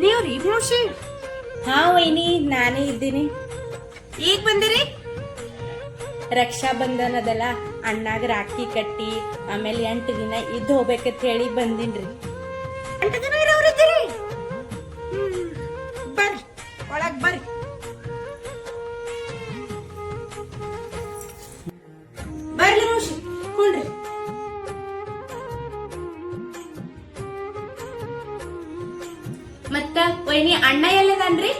ನೀವ್ರಿ ಮೋಶಿ ಹಾ ವೈನಿ ನಾನೇ ಇದ್ದೀನಿ. ಈಗ ಬಂದಿರಿ? ರಕ್ಷಾ ಬಂಧನದಲ್ಲ ಅಣ್ಣಾಗ ರಾಖಿ ಕಟ್ಟಿ ಆಮೇಲೆ ಎಂಟು ದಿನ ಇದ್ದು ಹೋಗ್ಬೇಕಂತ ಹೇಳಿ ಬಂದಿನ್ರಿ. ಎಂಟು ದಿನ ಇರೋರಿದ್ದೀರಿ ಹ್ಮ್. ಬರ್ರಿ ಒಳಗ್ ಬರ್ರಿ. ಮತ್ತ ವೈನಿ ಅಣ್ಣ ಎಲ್ಲದನ್ರಿ?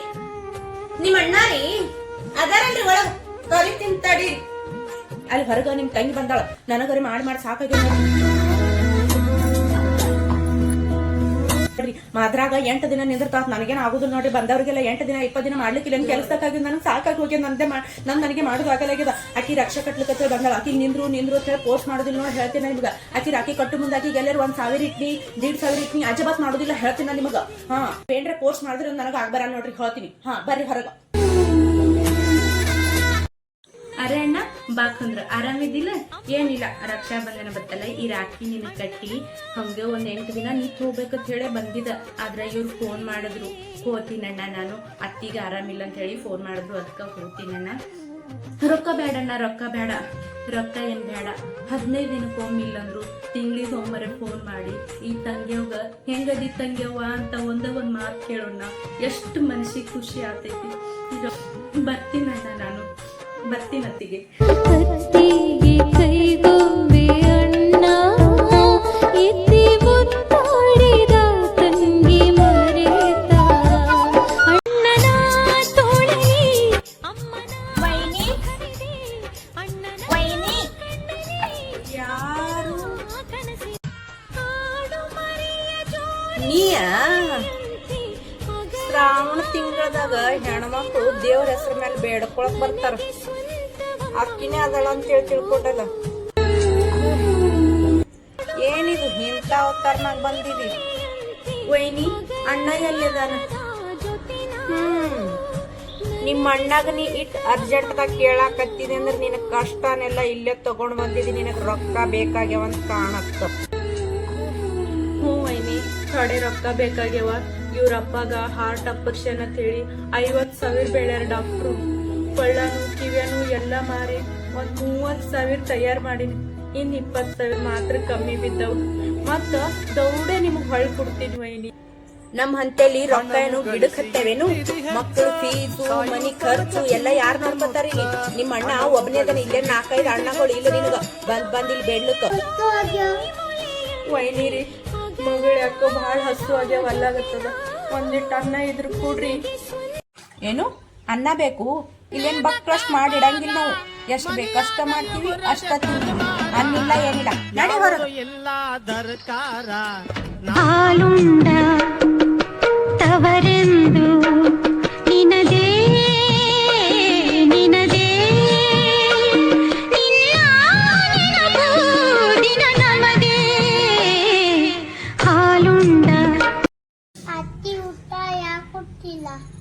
ನಿಮ್ಮ ಅಣ್ಣ ರೀ. ಅದಾರಲ್ರಿ ಒಳಗ. ಕರಿ ತಿಂತಾಡಿ ಅಲ್ಲಿ ಹೊರಗ ನಿಮ್ ತಂಗಿ ಬಂದಾಳ. ನನಗರಿ ಮಾಡಿ ಮಾಡಿ ಸಾಕಾಗ್ಯದ ಮಾದ್ರಾಗ ಎಂಟು ದಿನ ನಿಂದಿರ್ತಾವ್ ನನಗೇನು ಆಗುದಿಲ್ಲ ನೋಡಿ, ಬಂದವ್ರಿಗೆಲ್ಲ ಎಂಟು ದಿನ ಇಪ್ಪತ್ತು ದಿನ ಮಾಡ್ಲಿಕ್ಕಿಲ್ಲ ಏನ್ ಕೆಲಸಕ್ಕಾಗಿ ನನಗೆ ಸಾಕಾಗಿ ಹೋಗಿ ನಂದೇ ನನ್ ನನಗೆ ಮಾಡೋದು ಆಗಲಾಗ್ಯದ ಆಕಿ ರಕ್ಷಾ ಕಟ್ಲಿಕ್ಕೆ ಬಂದಾಳ ಆಕಿ ನಿಂದ್ರು ನಿಂದ್ರು ಅಂತ ಹೇಳಿ ಪೋಸ್ಟ್ ಮಾಡೋದಿಲ್ಲ ನೋಡಿ, ಹೇಳ್ತೀನಿ ನಿಮ್ಗೆ. ಆಕಿ ರಾಕಿ ಕಟ್ಟು ಮುಂದೆ ಆಕಿಗೆ ಎಲ್ಲರೂ ಒಂದ್ ಸಾವಿರ ಇಟ್ನಿ, ದೀಡ್ ಸಾವಿರ ಇಟ್ನಿ ಅಜಬಾತ್ ಮಾಡೋದಿಲ್ಲ, ಹೇಳ್ತೀನಿ ನಿಮಗ. ಹಾ ಬೇಂದ್ರೆ ಪೋಸ್ಟ್ ಮಾಡಿದ್ರೆ ನನಗೆ ಆಗ್ಬರ ನೋಡ್ರಿ, ಹೇಳ್ತೀನಿ. ಹಾ, ಬರ್ರಿ ಹೊರಗ. ಬಾಕಂದ್ರ ಆರಾಮಿದ್ದಿಲ್ಲ? ಏನಿಲ್ಲ ರಕ್ಷಾ ಬಂಧನ ಬತ್ತಲ್ಲ, ಈ ರಾಖಿ ನಿನ್ ಕಟ್ಟಿ ಹಂಗೆ ಒಂದ್ ಎಂಟು ದಿನ ನಿಂತ್ ಹೋಗ್ಬೇಕಂತ ಹೇಳಿ ಬಂದಿದ್ದ. ಆದ್ರ ಇವ್ರು ಫೋನ್ ಮಾಡಿದ್ರು ಹೋತೀನಣ್ಣ ನಾನು ಅತ್ತಿಗೆ ಆರಾಮಿಲ್ಲ ಅಂತ ಹೇಳಿ ಫೋನ್ ಮಾಡಿದ್ರು ಅದಕ್ಕೆ ಹೋತೀನಣ್ಣ ರೊಕ್ಕ ಬೇಡಣ್ಣ ರೊಕ್ಕ ಬೇಡ, ರೊಕ್ಕ ಏನ್ ಬೇಡ. ಹದಿನೈದು ದಿನಕ್ಕೊಮ್ಮೆ ಇಲ್ಲಂದ್ರು ತಿಂಗಳಿಗೆ ಒಮ್ಮರೆ ಫೋನ್ ಮಾಡಿ, ಈ ತಂಗಿಯವ್ಗ ಹೆಂಗದಿ ತಂಗಿಯವ್ವ ಅಂತ ಒಂದೇ ಒಂದ್ ಮಾತು ಕೇಳೋಣ ಎಷ್ಟು ಮನಸ್ಸಿಗೆ ಖುಷಿ ಆಗ್ತೈತಿ. ಇದು ಬರ್ತೀನಣ್ಣ ನಾನು. ಬರ್ತೀನತ್ತಿಗೆ ಕತ್ತಿಗೆ ಕೈಗೊಂಬೆ ಅಣ್ಣ ಎತ್ತಿ ಮುತ್ತಾಡಿದ ತಂಗಿ ಮರೆತ. ಅಣ್ಣನ ತೋಳಲಿ ಅಮ್ಮನ ವೈನಿ? ಅಣ್ಣನ ವೈನಿ? ಯಾರು? ಕನಸಿ ಕಾಡು ಮರಿಯ ಜೋಡಿ ನೀಯ? ಶ್ರಾವಣ ತಿಂಗಳದಾಗ ಹೆಣ್ಮಕ್ಳು ದೇವ್ರ ಹೆಸರ ಮೇಲೆ ಬೇಡ್ಕೊಳಕ್ ಬರ್ತಾರ. ಅಕ್ಕಿನೇ ಅದಳ ಅಂತ ಹೇಳಿ ತಿಳ್ಕೊಂಡಲ್ಲ ಏನಿದು ಇಂಥ ಅವತಾರನಾಗ ಬಂದಿದಿ? ವೈನಿ, ಅಣ್ಣ ಎಲ್ಲಿದಾನ ಹ್ಮ್. ನಿಮ್ಮ ಅಣ್ಣಾಗ ನೀ ಇಟ್ ಅರ್ಜೆಂಟ್ದಾಗ ಕೇಳಾಕತ್ತಿದೆ ಅಂದ್ರೆ ನಿನಗೆ ಕಷ್ಟನೆಲ್ಲ ಇಲ್ಲೇ ತಗೊಂಡ್ ಬಂದಿದಿ, ನಿನಗ್ ರೊಕ್ಕ ಬೇಕಾಗ್ಯಾವ ಅಂತ ಕಾಣತ್ತ. ಹ್ಞೂ ವೈನಿ ಥೋಡೆ ರೊಕ್ಕ ಬೇಕಾಗ್ಯವ. ಇವ್ರ ಅಪ್ಪಗ ಹಾರ್ಟ್ ಆಪರೇಷನ್ ಅಂತ ಹೇಳಿ ಐವತ್ತು ಸಾವಿರ ಬೆಳ್ಯಾರ ಡಾಕ್ಟ್ರು ಕೊಳ್ಳನು ಕಿವಿಯನು ಎಲ್ಲ ಮಾರಿ ಒಂದ್ ಮೂವತ್ತು ಸಾವಿರ ತಯಾರು ಮಾಡೀನಿ. ಇನ್ ಇಪ್ಪತ್ ಸಾವಿರ ಮಾತ್ರ ಕಮ್ಮಿ ಬಿದ್ದವು. ಮತ್ತ ದೌಡೆ ನಿಮ್ಗೆ ಹೊಳ್ ಕೊಡ್ತೀನಿ ವೈನಿ. ನಮ್ ಹಂತೇಲಿ ರೊಕ್ಕ ಏನು ಗಿಡಕ್ ಹತ್ತೇವೇನು ಮಕ್ಕಳು ಫೀಸು ಮನಿ ಖರ್ಚು ಎಲ್ಲ ಯಾರ್ ನೋಡ್ಕೊತಾರ ಇಲ್ಲಿ? ನಿಮ್ಮ ಅಣ್ಣ ಒಬ್ಬನೇ ಅದನ್ನ ಇಲ್ಲೇ ನಾಲ್ಕೈದು ಅಣ್ಣಗಳು ಇಲ್ಲ ನಿನಗ. ಬಂದ್ ಬಂದ್ ಇಲ್ಲಿ ವೈನಿರಿ ವೈನಿ ರೀ ಮಗಳು ಯಾಕೋ ಭಾಳ ಹಸು ಆಗ್ಯಾವ ಅಲ್ಲಾಗತ್ತದ ಒಂದಿಟ್ಟು ಅನ್ನ ಇದ್ರ ಕೊಡ್ರಿ. ಏನು? ಅನ್ನ ಬೇಕು. ಇಲ್ಲೇನ್ ಬಕ್ರಸ್ಟ್ ಮಾಡಿಡಂಗಿಲ್ಲ ನಾವು. ಎಷ್ಟು ಬೇಕು ಅಷ್ಟ ಮಾಡ್ತೀವಿ ಅಷ್ಟ ತಿಂತೀವಿ. ಅನ್ನಿಲ್ಲ ಏನಿಲ್ಲ. ನಡಿ ಹೊರಗೆ. ಹಾಲುಂಡ ತವರೆಂದು Dadah.